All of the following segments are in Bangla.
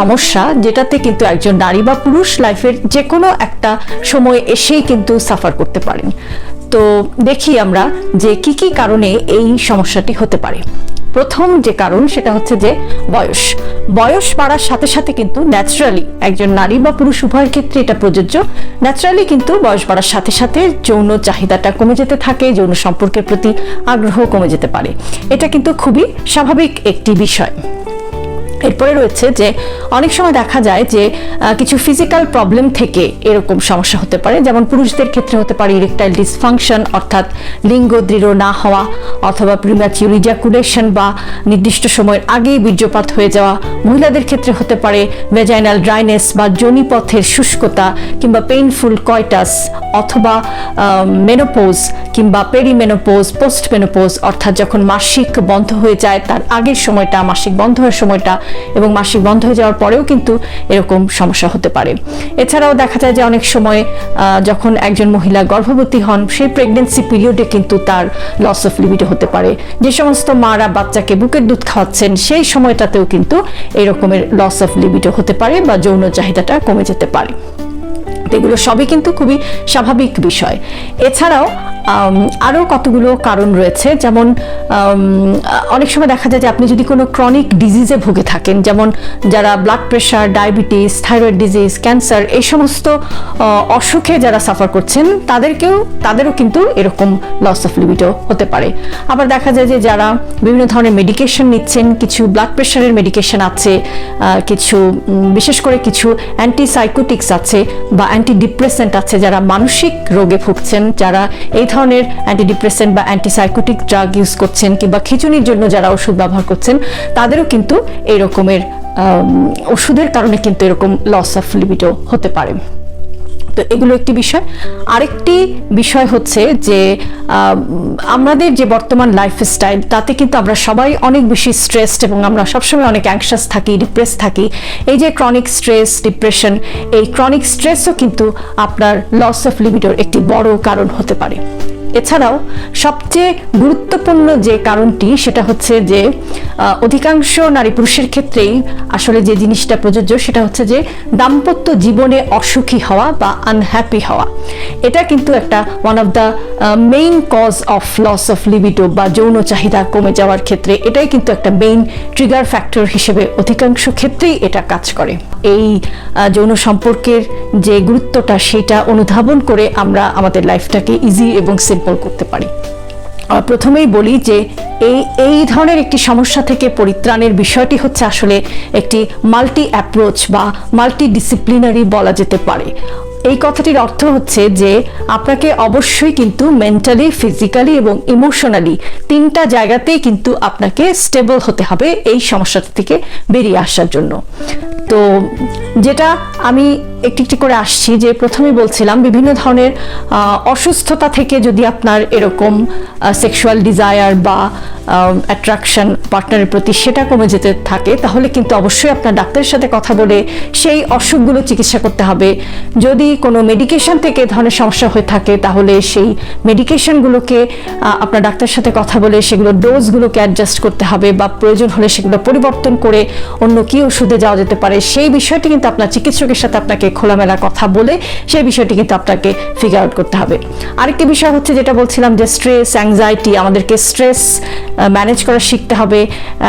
সমস্যা যেটাতে কিন্তু একজন নারী বা পুরুষ লাইফের যে কোনো একটা সময় এসেই কিন্তু সাফার করতে পারেন। তো দেখি আমরা যে কি কি কারণে এই সমস্যাটি হতে পারে। প্রথম যে কারণ সেটা হচ্ছে যে বয়স। বয়স বাড়ার সাথে সাথে কিন্তু ন্যাচারালি একজন নারী বা পুরুষ উভয়ের ক্ষেত্রে এটা প্রযোজ্য। ন্যাচারালি কিন্তু বয়স বাড়ার সাথে সাথে যৌন চাহিদাটা কমে যেতে থাকে, যৌন সম্পর্কের প্রতি আগ্রহ কমে যেতে পারে। এটা কিন্তু খুবই স্বাভাবিক একটি বিষয়। এরপরে রয়েছে যে অনেক সময় দেখা যায় যে কিছু ফিজিক্যাল প্রবলেম থেকে এরকম সমস্যা হতে পারে। যেমন পুরুষদের ক্ষেত্রে হতে পারে ইরেকটাইল ডিসফাংশন অর্থাৎ লিঙ্গ দৃঢ় না হওয়া, অথবা প্রিম্যাচিউর ইজাকুলেশন বা নির্দিষ্ট সময়ের আগেই বীর্যপাত হয়ে যাওয়া। মহিলাদের ক্ষেত্রে হতে পারে ভেজাইনাল ড্রাইনেস বা যোনিপথের শুষ্কতা কিংবা পেইনফুল কয়টাস অথবা মেনোপোজ কিংবা পেরিমেনোপোজ পোস্ট মেনোপোজ অর্থাৎ যখন মাসিক বন্ধ হয়ে যায়, তার আগের সময়টা, মাসিক বন্ধ হওয়ার সময়টা এবং মাসিক বন্ধ হয়ে যাওয়ার পরেও কিন্তু এরকম সমস্যা হতে পারে। এছাড়াও দেখা যায় যে অনেক সময় যখন একজন মহিলা গর্ভবতী হন, সেই প্রেগনেন্সি পিরিয়ডে কিন্তু তার লস অফ লিবিডো হতে পারে। যে সমস্ত মারা বাচ্চাকে বুকের দুধ খাওয়াচ্ছেন, সেই সময়টাতেও কিন্তু এরকমের লস অফ লিবিডো হতে পারে বা যৌন চাহিদাটা কমে যেতে পারে। এগুলো সবই কিন্তু খুবই স্বাভাবিক বিষয়। এছাড়াও আরও কতগুলো কারণ রয়েছে। যেমন অনেক সময় দেখা যায় যে আপনি যদি কোনো ক্রনিক ডিজিজে ভুগে থাকেন, যেমন যারা blood pressure diabetes thyroid disease cancer এই সমস্ত অসুখে যারা সাফার করছেন, তাদেরকেও, তাদেরও কিন্তু এরকম লস অফ লিবিডো হতে পারে। আবার দেখা যায় যে যারা বিভিন্ন ধরনের মেডিকেশন নিচ্ছেন, কিছু ব্লাড প্রেশারের মেডিকেশন আছে কিছু বিশেষ করে কিছু অ্যান্টিসাইকোটিক্স আছে বা অ্যান্টি ডিপ্রেসেন্ট আছে যারা মানসিক রোগে ভুগছেন, যারা এই ধরনের অ্যান্টিডিপ্রেসেন্ট বা অ্যান্টিসাইকোটিক ড্রাগ ইউজ করছেন কিংবা খিচুনির জন্য যারা ওষুধ ব্যবহার করছেন, তাদেরও কিন্তু এই রকমের ওষুধের কারণে কিন্তু এরকম লস অফ লিবিডো হতে পারে। তো এগুলো একটি বিষয়। আরেকটি বিষয় হচ্ছে যে আমাদের যে বর্তমান লাইফ স্টাইল তাতে কিন্তু আমরা সবাই অনেক বেশি স্ট্রেসড এবং আমরা সবসময় অনেক অ্যাংশাস থাকি ডিপ্রেস থাকি। এই যে ক্রনিক স্ট্রেস ডিপ্রেশন এই ক্রনিক স্ট্রেসও কিন্তু আপনার লস অফ লিবিডোর একটি বড় কারণ হতে পারে। এছাড়াও সবচেয়ে গুরুত্বপূর্ণ যে কারণটি, সেটা হচ্ছে যে অধিকাংশ নারী পুরুষের ক্ষেত্রেই আসলে যে জিনিসটা প্রযোজ্য, সেটা হচ্ছে যে দাম্পত্য জীবনে অসুখী হওয়া বা আনহ্যাপি হওয়া। এটা কিন্তু একটা one of the main cause of loss of libido বা যৌন চাহিদা কমে যাওয়ার ক্ষেত্রে এটাই কিন্তু একটা মেইন ট্রিগার ফ্যাক্টর হিসেবে অধিকাংশ ক্ষেত্রেই এটা কাজ করে। এই যৌন সম্পর্কের যে গুরুত্বটা, সেটা অনুধাবন করে আমরা আমাদের লাইফটাকে ইজি এবং সিম্পল করতে পারি। প্রথমেই বলি যে এই এই ধরনের একটি সমস্যা থেকে পরিত্রাণের বিষয়টি হচ্ছে আসলে একটি মাল্টি অ্যাপ্রোচ বা মাল্টি ডিসিপ্লিনারি বলা যেতে পারে। এই কথাটির অর্থ হচ্ছে যে আপনাকে অবশ্যই কিন্তু মেন্টালি ফিজিক্যালি এবং ইমোশনালি তিনটা জায়গাতেই কিন্তু আপনাকে স্টেবল হতে হবে এই সমস্যাটা থেকে বেরিয়ে আসার জন্য। তো যেটা আমি একটি একটি করে আসছি, যে প্রথমে বলছিলাম বিভিন্ন ধরনের অসুস্থতা থেকে যদি আপনার এরকম সেক্সুয়াল ডিজায়ার বা অ্যাট্রাকশন পার্টনারের প্রতি সেটা কমে যেতে থাকে, তাহলে কিন্তু অবশ্যই আপনার ডাক্তারের সাথে কথা বলে সেই অসুখগুলো চিকিৎসা করতে হবে। যদি কোনো মেডিকেশন থেকে ধরনের সমস্যা হয়ে থাকে, তাহলে সেই মেডিকেশনগুলোকে আপনার ডাক্তারের সাথে কথা বলে সেগুলো ডোজগুলোকে অ্যাডজাস্ট করতে হবে বা প্রয়োজন হলে সেগুলো পরিবর্তন করে অন্য কি ওষুধে যাওয়া যেতে পারে, সেই বিষয়টি কিন্তু আপনার চিকিৎসকের সাথে আপনাকে খোলামেলা কথা বলে সেই বিষয়টি কিন্তু আপনাকে ফিগার আউট করতে হবে। আরেকটি বিষয় হচ্ছে যেটা বলছিলাম যে স্ট্রেস অ্যাংজাইটি আমাদেরকে স্ট্রেস ম্যানেজ করা শিখতে হবে।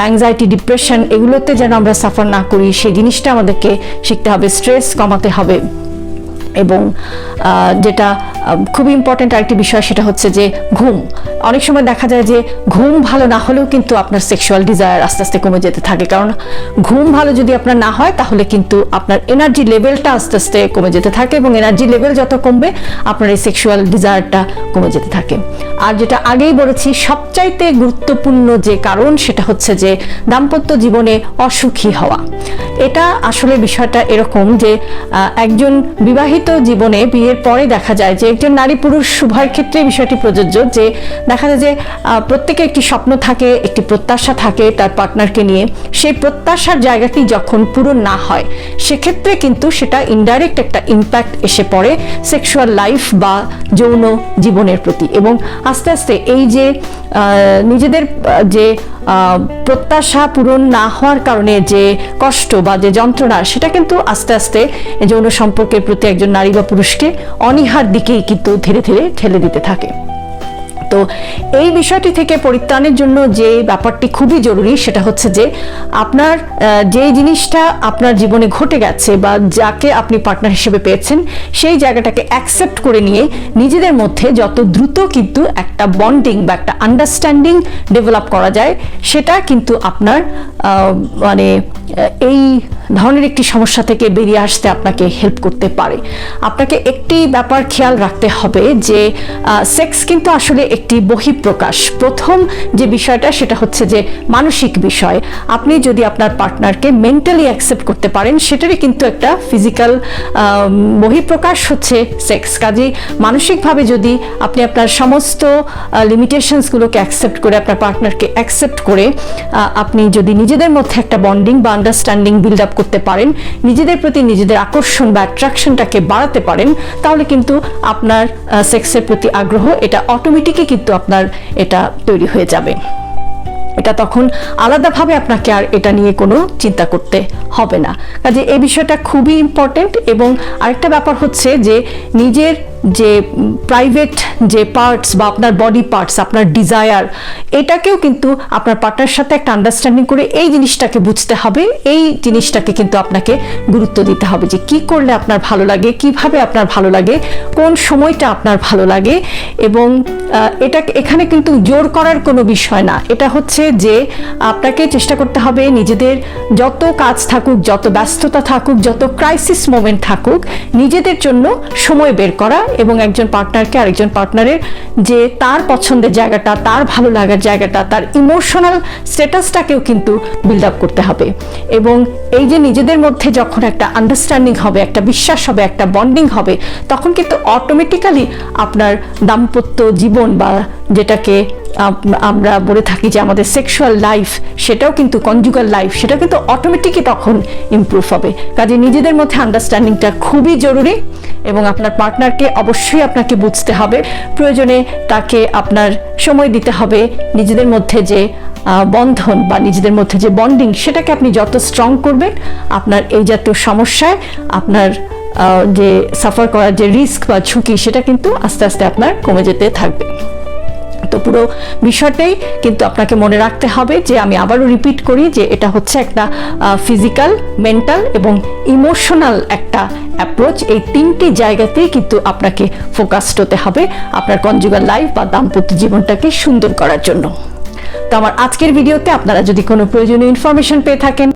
অ্যাংজাইটি ডিপ্রেশন এগুলোতে যেন আমরা সাফার না করি, সেই জিনিসটা আমাদেরকে শিখতে হবে। স্ট্রেস কমাতে হবে। এবং যেটা খুবই ইম্পর্টেন্ট আরেকটি বিষয় সেটা হচ্ছে যে ঘুম। অনেক সময় দেখা যায় যে ঘুম ভালো না হলেও কিন্তু আপনার সেক্সুয়াল ডিজায়ার আস্তে আস্তে কমে যেতে থাকে। কারণ ঘুম ভালো যদি আপনার না হয়, তাহলে কিন্তু আপনার এনার্জি লেভেলটা আস্তে আস্তে কমে যেতে থাকে এবং এনার্জি লেভেল যত কমবে, আপনার এই সেক্সুয়াল ডিজায়ারটা কমে যেতে থাকে। আর যেটা আগেই বলেছি, সবচাইতে গুরুত্বপূর্ণ যে কারণ সেটা হচ্ছে যে দাম্পত্য জীবনে অসুখী হওয়া। এটা আসলে বিষয়টা এরকম যে একজন বিবাহিত দাম্পত্য জীবনে বিয়ের পরে দেখা যায় যে একজন নারী পুরুষ উভয়ের ক্ষেত্রে বিষয়টি প্রযোজ্য যে দেখা যায় যে আহ, প্রত্যেকের একটি স্বপ্ন থাকে একটি প্রত্যাশা থাকে তার পার্টনারকে নিয়ে। সেই প্রত্যাশার জায়গাটি যখন পূরণ না হয় সেক্ষেত্রে কিন্তু সেটা ইনডাইরেক্ট একটা ইম্প্যাক্ট এসে পড়ে সেক্সুয়াল লাইফ বা যৌন জীবনের প্রতি। এবং আস্তে আস্তে এই যে নিজেদের যে প্রত্যাশা পূরণ না হওয়ার কারণে যে কষ্ট বা যে যন্ত্রণা সেটা কিন্তু আস্তে আস্তে যৌন সম্পর্কের প্রতি একজন নারী বা পুরুষকে অনীহার দিকেই কিন্তু ধীরে ধীরে ঠেলে দিতে থাকে। তো এই বিষয়টি থেকে পরিত্রাণের জন্য যে ব্যাপারটি খুবই জরুরি সেটা হচ্ছে যে আপনার যে জিনিসটা আপনার জীবনে ঘটে গেছে বা যাকে আপনি পার্টনার হিসেবে পেয়েছেন, সেই জায়গাটাকে অ্যাকসেপ্ট করে নিয়ে নিজেদের মধ্যে যত দ্রুত কিন্তু একটা বন্ডিং বা একটা আন্ডারস্ট্যান্ডিং ডেভেলপ করা যায়, সেটা কিন্তু আপনার মানে এই ধরনের একটি সমস্যা থেকে বেরিয়ে আসতে আপনাকে হেল্প করতে পারে। আপনাকে একটি ব্যাপার খেয়াল রাখতে হবে যে সেক্স কিন্তু আসলে একটি বহিঃপ্রকাশ। প্রথম যে বিষয়টা সেটা হচ্ছে যে মানসিক বিষয়। আপনি যদি আপনার পার্টনারকে মেন্টালি অ্যাকসেপ্ট করতে পারেন, সেটারই কিন্তু একটা ফিজিক্যাল বহিঃপ্রকাশ হচ্ছে সেক্স কাজেই মানসিকভাবে যদি আপনি আপনার সমস্ত লিমিটেশনসগুলোকে অ্যাকসেপ্ট করে, আপনার পার্টনারকে অ্যাকসেপ্ট করে আপনি যদি নিজেদের মধ্যে একটা বন্ডিং বা আন্ডারস্ট্যান্ডিং বিল্ড আপ করতে পারেন, নিজেদের প্রতি নিজেদের আকর্ষণ বা অ্যাট্রাকশনটাকে বাড়াতে পারেন, তাহলে কিন্তু আপনার সেক্সের প্রতি আগ্রহ এটা অটোমেটিকই কিন্তু আপনার এটা তৈরি হয়ে যাবে। এটা তখন আলাদাভাবে আপনাকে আর এটা নিয়ে কোনো চিন্তা করতে হবে না। কাজে এই বিষয়টা খুবই ইম্পর্টেন্ট এবং আরেকটা ব্যাপার হচ্ছে যে নিজের যে প্রাইভেট যে পার্টস বা আপনার বডি পার্টস আপনার ডিজায়ার এটাকেও কিন্তু আপনার পার্টনার সাথে একটা আন্ডারস্ট্যান্ডিং করে এই জিনিসটাকে বুঝতে হবে, এই জিনিসটাকে কিন্তু আপনাকে গুরুত্ব দিতে হবে যে কি করলে আপনার ভালো লাগে, কীভাবে আপনার ভালো লাগে, কোন সময়টা আপনার ভালো লাগে এবং এটা এখানে কিন্তু জোর করার কোনো বিষয় না। এটা হচ্ছে যে আপনাকে চেষ্টা করতে হবে নিজেদের যত কাজ থাকুক, যত ব্যস্ততা থাকুক, যত ক্রাইসিস মোমেন্ট থাকুক, নিজেদের জন্য সময় বের করা এবং একজন পার্টনারকে আরেকজন পার্টনারের যে তার পছন্দের জায়গাটা, তার ভালো লাগার জায়গাটা, তার ইমোশনাল স্ট্যাটাসটাকেও কিন্তু বিল্ড আপ করতে হবে। এবং এই যে নিজেদের মধ্যে যখন একটা আন্ডারস্ট্যান্ডিং হবে, একটা বিশ্বাস হবে, একটা বন্ডিং হবে, তখন কিন্তু অটোমেটিক্যালি আপনার দাম্পত্য জীবন বা যেটাকে আমরা বলে থাকি যে আমাদের সেক্সুয়াল লাইফ সেটাও কিন্তু কনজুগাল লাইফ সেটা কিন্তু অটোমেটিকই তখন ইমপ্রুভ হবে। কাজে নিজেদের মধ্যে আন্ডারস্ট্যান্ডিংটা খুবই জরুরি এবং আপনার পার্টনারকে অবশ্যই আপনাকে বুঝতে হবে। প্রয়োজনে তাকে আপনার সময় দিতে হবে নিজেদের মধ্যে যে বন্ধন বা নিজেদের মধ্যে যে বন্ডিং সেটাকে আপনি যত স্ট্রং করবেন, আপনার এই জাতীয় সমস্যায়, আপনার যে সাফার করার যে রিস্ক বা ঝুঁকি, সেটা কিন্তু আস্তে আস্তে আপনার কমে যেতে থাকবে। তো পুরো বিষয়টাই কিন্তু আপনাকে মনে রাখতে হবে যে আমি আবারও রিপিট করি যে এটা হচ্ছে একটা ফিজিক্যাল মেন্টাল এবং ইমোশনাল একটা অ্যাপ্রোচ এই তিনটি জায়গাতেই কিন্তু আপনাকে ফোকাসড হতে হবে আপনার কনজুগাল লাইফ বা দাম্পত্য জীবনটাকে সুন্দর করার জন্য। তো আমার আজকের ভিডিওতে আপনারা যদি কোনো প্রয়োজনীয় ইনফরমেশন পেয়ে থাকেন